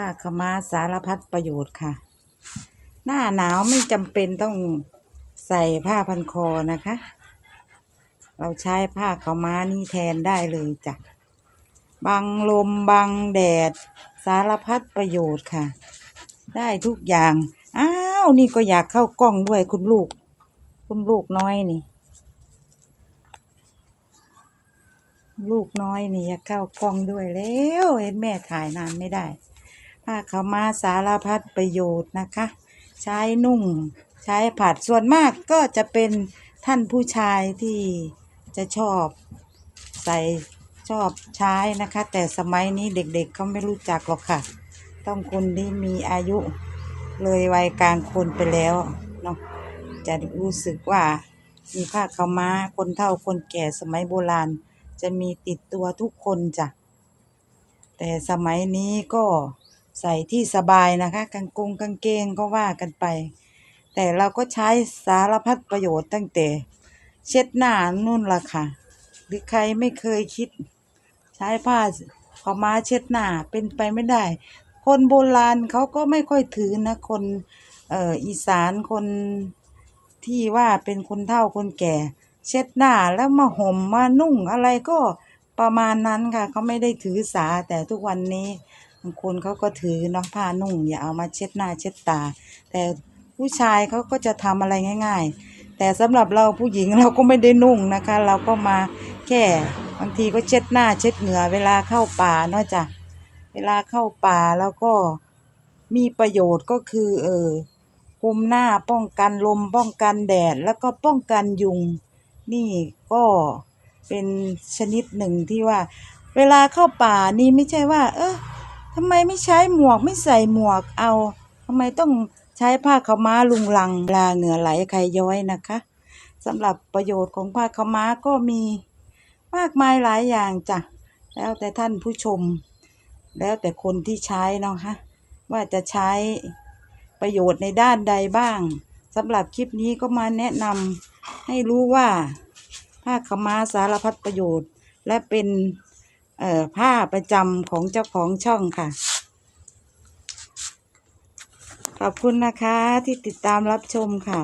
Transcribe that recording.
ผ้าขม้าสารพัดประโยชน์ค่ะ หน้าหนาวไม่จำเป็นต้องใส่ผ้าพันคอนะคะ เราใช้ผ้าขม้านี่แทนได้เลยจ้ะบังลมบังแดด สารพัดประโยชน์ค่ะ ได้ทุกอย่าง อ้าว นี่ก็อยากเข้ากล้องด้วยคุณลูก คุณลูกน้อยนี่ ลูกน้อยนี่อยากเข้ากล้องด้วยแล้ว เห็นแม่ถ่ายนานไม่ได้ ผ้าขาวม้าสารพัดประโยชน์นะคะ ใช้นุ่ง ใช้ผัดส่วนมากก็จะเป็นท่านผู้ชายที่จะชอบใส่ชอบใช้นะคะ แต่สมัยนี้เด็กๆเขาไม่รู้จักหรอกค่ะ ต้องคนที่มีอายุเลยวัยกลางคนไปแล้วเนาะจะรู้สึกว่ามีผ้าขาวม้าคนเฒ่าคนแก่สมัยโบราณ จะมีติดตัวทุกคนจ้ะแต่สมัยนี้ก็ ใส่ที่สบายนะคะกางกงกางเกงก็ว่ากันไป แต่เราก็ใช้สารพัดประโยชน์ตั้งแต่ เช็ดหน้านู่นล่ะค่ะ หรือใครไม่เคยคิด ใช้ผ้าขาวม้าเช็ดหน้าเป็นไปไม่ได้ คนโบราณเขาก็ไม่ค่อยถือนะคนเอ่ออีสานคนที่ว่าเป็นคนเฒ่าคนแก่ เช็ดหน้าแล้วมาห่มมานุ่งอะไรก็ประมาณนั้นค่ะเขาไม่ได้ถือสาแต่ทุกวันนี้างคนเขาก็ถือเนาะผ้านุ่งอย่าเอามาเช็ดหน้าเช็ดตา แต่ผู้ชายเขาก็จะทำอะไรง่าย ๆ แต่สำหรับเราผู้หญิงเราก็ไม่ได้นุ่งนะคะ เราก็มาแค่บางทีก็เช็ดหน้าเช็ดเหงื่อเวลาเข้าป่าเนาะจ้ะเวลาเข้าป่าแล้วก็มีประโยชน์ก็คือ เออคุมหน้าป้องกันลมป้องกันแดดแล้วก็ป้องกันยุง นี่ก็เป็นชนิดหนึ่งที่ว่า เวลาเข้าป่านี่ไม่ใช่ว่า เออ ทำไมไม่ใช้หมวกไม่ใส่หมวกเอาทำไมต้องใช้ผ้าขาวม้าลุงลังเวลาเหงื่อไหลใครย้อยนะคะสำหรับประโยชน์ของผ้าขาวม้าก็มีมากมายหลายอย่างจ้ะแล้วแต่ท่านผู้ชม แล้วแต่คนที่ใช้เนาะคะว่าจะใช้ประโยชน์ในด้านใดบ้างสำหรับคลิปนี้ก็มาแนะนำให้รู้ว่าผ้าขาวม้าสารพัดประโยชน์ และเป็น เอ่อผ้าประจำของเจ้าของช่องค่ะ ขอบคุณนะคะที่ติดตามรับชมค่ะ